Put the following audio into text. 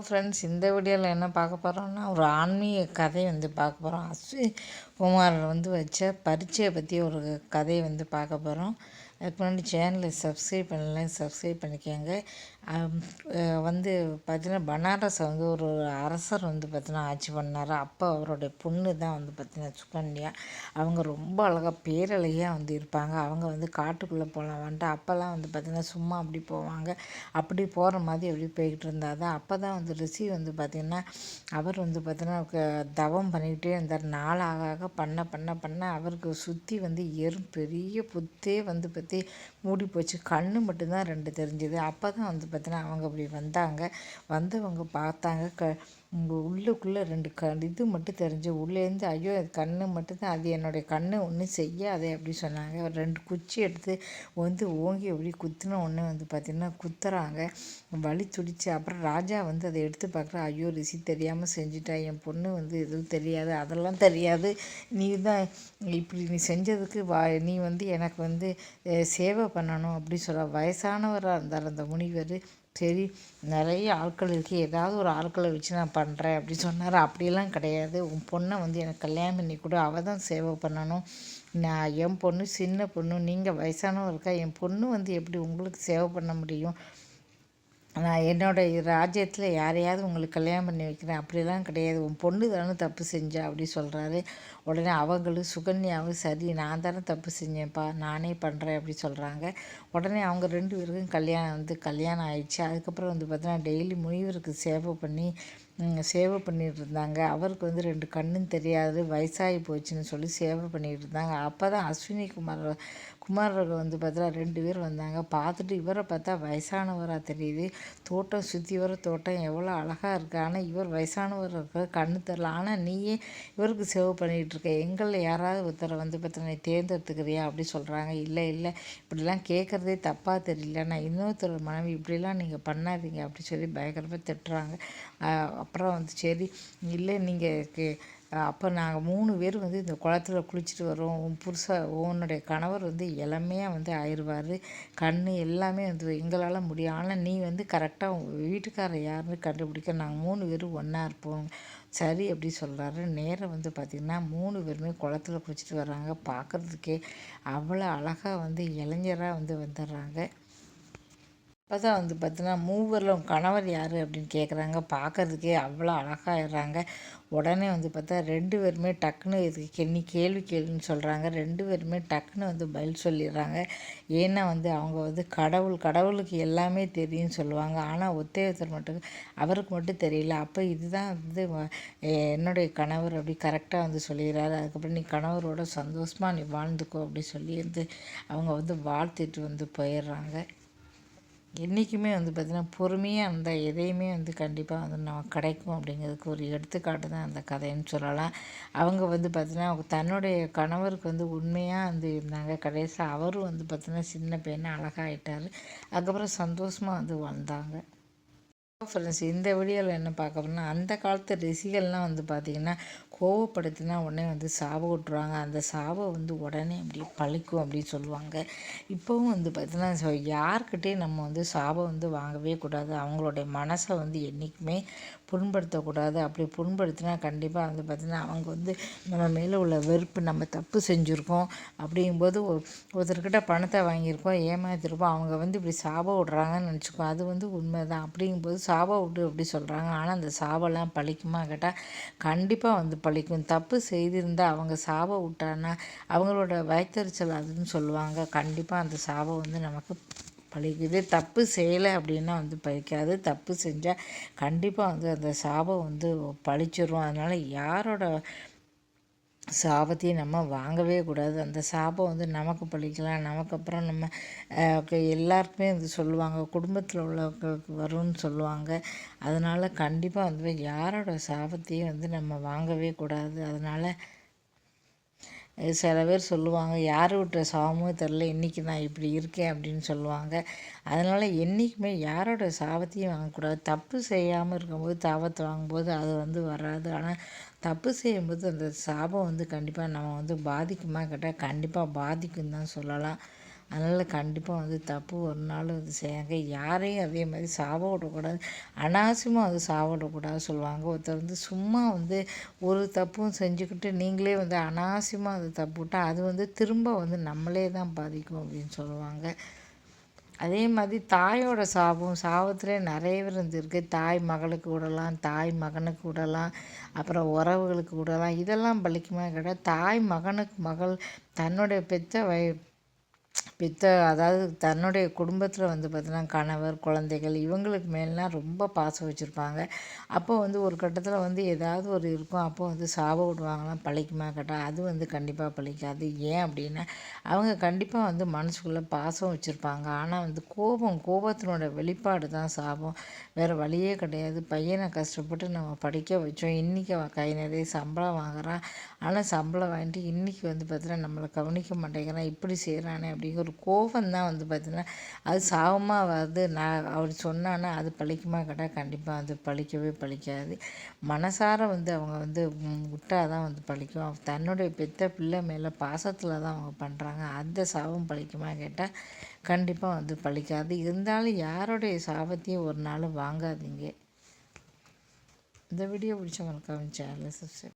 Friends இந்த வீடியோவில் என்ன பார்க்க போகிறோம்னா ஒரு ஆன்மீக கதை வந்து பார்க்க போகிறோம் அஸ்வி குமார் வந்து வச்ச பரீட்சையை பற்றி ஒரு கதையை வந்து பார்க்க போகிறோம் அதுக்கு முன்னாடி சேனலை சப்ஸ்கிரைப் பண்ணலாம் சப்ஸ்கிரைப் பண்ணிக்கோங்க. வந்து பார்த்திங்கன்னா பனாரஸ் வந்து ஒரு அரசர் வந்து பார்த்திங்கன்னா ஆட்சி பண்ணார். அப்போ அவருடைய பொண்ணு தான் வந்து பார்த்திங்கன்னா சுகன்யா அவங்க ரொம்ப அழகாக பேரழகியாக வந்து இருப்பாங்க. அவங்க வந்து காட்டுக்குள்ளே போகலாம் வந்துட்டு அப்போல்லாம் வந்து பார்த்திங்கன்னா சும்மா அப்படி போவாங்க. அப்படி போகிற மாதிரி அப்படி போய்கிட்டு இருந்தால் தான். அப்போ தான் வந்து ரிஷி வந்து பார்த்திங்கன்னா அவர் வந்து பார்த்திங்கன்னா தவம் பண்ணிக்கிட்டே இருந்தார். நாளாக பண்ண பண்ண பண்ண அவருக்கு சுற்றி வந்து எறும் பெரிய புத்தே வந்து சுற்றி மூடி போச்சு கண்ணு மட்டும்தான் ரெண்டு தெரிஞ்சுது. அப்போ தான் வந்து பார்த்தீங்கன்னா அவங்க அப்படி வந்தாங்க. வந்தவங்க பார்த்தாங்க. க உங்கள் உள்ளுக்குள்ளே ரெண்டு க இது மட்டும் தெரிஞ்சு உள்ளேருந்து ஐயோ அது கண்ணு மட்டும்தான் அது என்னுடைய கண்ணை ஒன்றும் செய்யாதே அப்படி சொன்னாங்க. ரெண்டு குச்சி எடுத்து வந்து ஓங்கி எப்படி குத்தின ஒன்று வந்து பார்த்திங்கன்னா குத்துறாங்க. வலி துடிச்சு அப்புறம் ராஜா வந்து அதை எடுத்து பார்க்குற ஐயோ ரிசி தெரியாமல் செஞ்சுட்டா என் பொண்ணு வந்து எதுவும் தெரியாது அதெல்லாம் தெரியாது. நீ தான் இப்படி நீ செஞ்சதுக்கு வா நீ வந்து எனக்கு வந்து சேவை பண்ணணும் அப்படி சொல்ல வயசானவராக இருந்தார் அந்த முனிவர். சரி நிறைய ஆட்கள் இருக்குது ஏதாவது ஒரு ஆட்களை வச்சு நான் பண்ணுறேன் அப்படி சொன்னார். அப்படிலாம் கிடையாது. உன் பொண்ணை வந்து எனக்கு கல்யாணம் பண்ணி கூட. அவள் தான் சேவை பண்ணணும். நான் என் பொண்ணு சின்ன பொண்ணு நீங்கள் வயசானவங்க இருக்கா? என் பொண்ணு வந்து எப்படி உங்களுக்கு சேவை பண்ண முடியும்? நான் என்னோடய ராஜ்யத்தில் யாரையாவது உங்களுக்கு கல்யாணம் பண்ணி வைக்கிறேன். அப்படிலாம் கிடையாது. உன் பொண்ணு தானே தப்பு செஞ்சா அப்படி சொல்கிறாரு உடனே அவங்களும் சுகன்யாவும் சரி நான் தானே தப்பு செஞ்சேன்ப்பா நானே பண்ணுறேன் அப்படி சொல்கிறாங்க உடனே அவங்க ரெண்டு பேருக்கும் கல்யாணம் வந்து கல்யாணம் ஆயிடுச்சு. அதுக்கப்புறம் வந்து பார்த்தீங்கன்னா டெய்லி முனிவருக்கு சேவை பண்ணி சேவை பண்ணிகிட்டு இருந்தாங்க. அவருக்கு வந்து ரெண்டு கண்ணும் தெரியாது வயசாகி போச்சுன்னு சொல்லி சேவை பண்ணிகிட்டு இருந்தாங்க. அப்போ தான் அஸ்வினி குமார் குமாரர்கள் வந்து பார்த்தா ரெண்டு பேர் வந்தாங்க. பார்த்துட்டு இவரை பார்த்தா வயசானவராக தெரியுது. தோட்டம் சுற்றி வர தோட்டம் எவ்வளோ அழகாக இருக்குது ஆனால் இவர் வயசானவர் இருக்க கண்ணு தெரில ஆனால் நீயே இவருக்கு சேவை பண்ணிகிட்டு இருக்க எங்களில் யாராவது ஒருத்தரை வந்து பார்த்தா நீ தேர்ந்தெடுத்துக்கிறியா அப்படி சொல்கிறாங்க இல்லை இல்லை. இப்படிலாம் கேட்குறதே தப்பாக தெரியல. நான் இன்னொருத்தர் மனைவி இப்படிலாம் நீங்கள் பண்ணாதீங்க அப்படி சொல்லி பயங்கரமாக திட்டுறாங்க. அப்புறம் வந்து சரி இல்லை நீங்கள் கே அப்போ நாங்கள் மூணு பேர் வந்து இந்த குளத்துல குளிச்சுட்டு வரோம். உன் புருஷ உன்னுடைய கணவர் வந்து இளமையாக வந்து ஆயிடுவார் கண் எல்லாமே வந்து எங்களால் முடியும். ஆனால் நீ வந்து கரெக்டாக வீட்டுக்காரர் யாருன்னு கண்டுபிடிக்க நாங்கள் மூணு பேரும் ஒன்றா இருப்போம். சரி அப்படி சொல்கிறாரு நேரம் வந்து பார்த்திங்கன்னா மூணு பேருமே குளத்துல குளிச்சுட்டு வர்றாங்க. பார்க்குறதுக்கே அவ்வளோ அழகாக வந்து இளைஞராக வந்து வந்துடுறாங்க. அப்போ தான் வந்து பார்த்தீங்கன்னா மூவரில் கணவர் யார் அப்படின்னு கேட்குறாங்க பார்க்குறதுக்கே அவ்வளோ அழகாகிடுறாங்க உடனே வந்து பார்த்தா ரெண்டு பேருமே டக்குன்னு இதுக்கு கெண்ணி கேள்வி கேள்வின்னு சொல்கிறாங்க ரெண்டு பேருமே டக்குன்னு வந்து பதில் சொல்லிடுறாங்க. ஏன்னா வந்து அவங்க வந்து கடவுள் கடவுளுக்கு எல்லாமே தெரியும்னு சொல்லுவாங்க. ஆனால் ஒத்தேவத்தர் மட்டும் அவருக்கு மட்டும் தெரியல. அப்போ இதுதான் வந்து என்னுடைய கணவர் அப்படி கரெக்டாக வந்து சொல்லிடுறாரு. அதுக்கப்புறம் நீ கணவரோட சந்தோஷமாக நீ வாழ்ந்துக்கோ அப்படி சொல்லி வந்து அவங்க வந்து வாழ்த்துட்டு வந்து போயிடுறாங்க. என்றைக்குமே வந்து பார்த்திங்கன்னா பொறுமையாக இருந்தால் எதையுமே வந்து கண்டிப்பாக வந்து நம்ம கிடைக்கும் அப்படிங்கிறதுக்கு ஒரு எடுத்துக்காட்டு தான் அந்த கதைன்னு சொல்லலாம். அவங்க வந்து பார்த்திங்கன்னா தன்னுடைய கணவருக்கு வந்து உண்மையாக வந்து இருந்தாங்க. கடைசியாக அவரும் வந்து பார்த்திங்கன்னா சின்ன பையனாக அழகாகிட்டார் அதுக்கப்புறம் சந்தோஷமாக வந்து வந்தாங்க ஃப்ரெண்ட்ஸ் இந்த வீடியோவில் என்ன பார்க்க போனால் அந்த காலத்து ரிசிகள்லாம் வந்து பார்த்திங்கன்னா கோவப்படுத்தினா உடனே வந்து சாவை விட்ருவாங்க அந்த சாவை வந்து உடனே அப்படியே பழிக்கும் அப்படின்னு சொல்லுவாங்க. இப்போவும் வந்து பார்த்திங்கன்னா யார்கிட்டையும் நம்ம வந்து சாபம் வந்து வாங்கவே கூடாது. அவங்களுடைய மனசை வந்து என்றைக்குமே புண்படுத்தக்கூடாது. அப்படி புண்படுத்தினா கண்டிப்பாக வந்து பார்த்திங்கன்னா அவங்க வந்து நம்ம மேலே உள்ள வெறுப்பு நம்ம தப்பு செஞ்சுருக்கோம் அப்படிங்கும்போது ஒருத்தர்கிட்ட பணத்தை வாங்கியிருக்கோம் ஏமாத்திருப்போம் அவங்க வந்து இப்படி சாபம் விட்றாங்கன்னு நினச்சிக்கோ அது வந்து உண்மை தான் அப்படிங்கும்போது சாபம் விட்டு அப்படி சொல்கிறாங்க ஆனால் அந்த சாவெல்லாம் பழிக்குமா கேட்டால் கண்டிப்பாக வந்து பழிக்கும். தப்பு செய்திருந்தால் அவங்க சாபம் விட்டான்னா அவங்களோட வயத்தறிச்சல் அதுன்னு சொல்லுவாங்க. கண்டிப்பாக அந்த சாபம் வந்து நமக்கு பழிக்குது. தப்பு செய்யலை அப்படின்னா வந்து பழிக்காது. தப்பு செஞ்சால் கண்டிப்பாக வந்து அந்த சாபம் வந்து பழிச்சிடும் அதனால் யாரோட சாபத்தையும் நம்ம வாங்கவே கூடாது. அந்த சாபம் வந்து நமக்கு பழிக்கலாம். நமக்கு அப்புறம் நம்ம எல்லாருக்குமே வந்து சொல்லுவாங்க. குடும்பத்தில் உள்ளவங்களுக்கு வரும்னு சொல்லுவாங்க. அதனால் கண்டிப்பாக வந்து யாரோட சாபத்தையும் வந்து நம்ம வாங்கவே கூடாது. அதனால் சில பேர் சொல்லுவாங்க யார் விட்ட சாபமும் தெரில இன்றைக்கி நான் இப்படி இருக்கேன் அப்படின்னு சொல்லுவாங்க. அதனால் என்றைக்குமே யாரோட சாபத்தையும் வாங்கக்கூடாது. தப்பு செய்யாமல் இருக்கும்போது தாபத்தை வாங்கும்போது அது வந்து வராது. ஆனால் தப்பு செய்யும்போது அந்த சாபம் வந்து கண்டிப்பாக நம்ம வந்து பாதிக்குமா கேட்டால் கண்டிப்பாக பாதிக்கும் தான் சொல்லலாம். அதனால் கண்டிப்பாக வந்து தப்பு ஒரு நாள் வந்து செய்யாங்க. யாரையும் அதே மாதிரி சாப விடக்கூடாது. அனாவசியமாக வந்து சாப விடக்கூடாது சொல்லுவாங்க. ஒருத்தர் வந்து சும்மா வந்து ஒரு தப்பும் செஞ்சுக்கிட்டு நீங்களே வந்து அனாவசியமாக அது தப்பு விட்டால் அது வந்து திரும்ப வந்து நம்மளே தான் பாதிக்கும் அப்படின்னு சொல்லுவாங்க. அதே மாதிரி தாயோட சாபம் சாபத்திலே நிறைய பேர் இருந்திருக்கு தாய் மகளுக்கு விடலாம் தாய் மகனுக்கு விடலாம் அப்புறம் உறவுகளுக்கு விடலாம். இதெல்லாம் பலிக்குமா கேட்டால் தாய் மகனுக்கு மகள் தன்னுடைய பெற்ற வய பித்த அதாவது தன்னுடைய குடும்பத்தில் வந்து பார்த்தீங்கன்னா கணவர் குழந்தைகள் இவங்களுக்கு மேலாம் ரொம்ப பாசம் வச்சுருப்பாங்க. அப்போ வந்து ஒரு கட்டத்தில் வந்து ஏதாவது ஒரு இருக்கும். அப்போ வந்து சாப விடுவாங்களாம். பழிக்குமா கேட்டால் அது வந்து கண்டிப்பாக பழிக்காது. ஏன் அப்படின்னா அவங்க கண்டிப்பாக வந்து மனசுக்குள்ளே பாசம் வச்சுருப்பாங்க. ஆனால் வந்து கோபம் கோபத்தினோட வெளிப்பாடு தான் சாபம். வேறு வழியே கிடையாது. பையனை கஷ்டப்பட்டு நம்ம படிக்க வச்சோம். இன்றைக்கி கை நிறைய சம்பளம் வாங்குறான். ஆனால் சம்பளம் வாங்கிட்டு இன்றைக்கி வந்து பார்த்தீங்கன்னா நம்மளை கவனிக்க மாட்டேங்கிறான். இப்படி செய்கிறானே அப்படிங்கிற ஒரு கோபம் தான் வந்து பார்த்திங்கன்னா அது சாபமாக வருது. நான் அவர் சொன்னான்னா அது பழிக்குமா கேட்டால் கண்டிப்பாக வந்து பழிக்கவே பழிக்காது. மனசார வந்து அவங்க வந்து விட்டால் தான் வந்து பழிக்கும். தன்னுடைய பெத்த பிள்ளை மேலே பாசத்தில் தான் அவங்க பண்ணுறாங்க அந்த சாபம் பழிக்குமா கேட்டால் கண்டிப்பாக வந்து பழிக்காது. இருந்தாலும் யாருடைய சாபத்தையும் ஒரு நாள் வாங்காதீங்க. இந்த வீடியோ பிடிச்சவங்களுக்கு சேனலை சப்ஸ்கிரைப்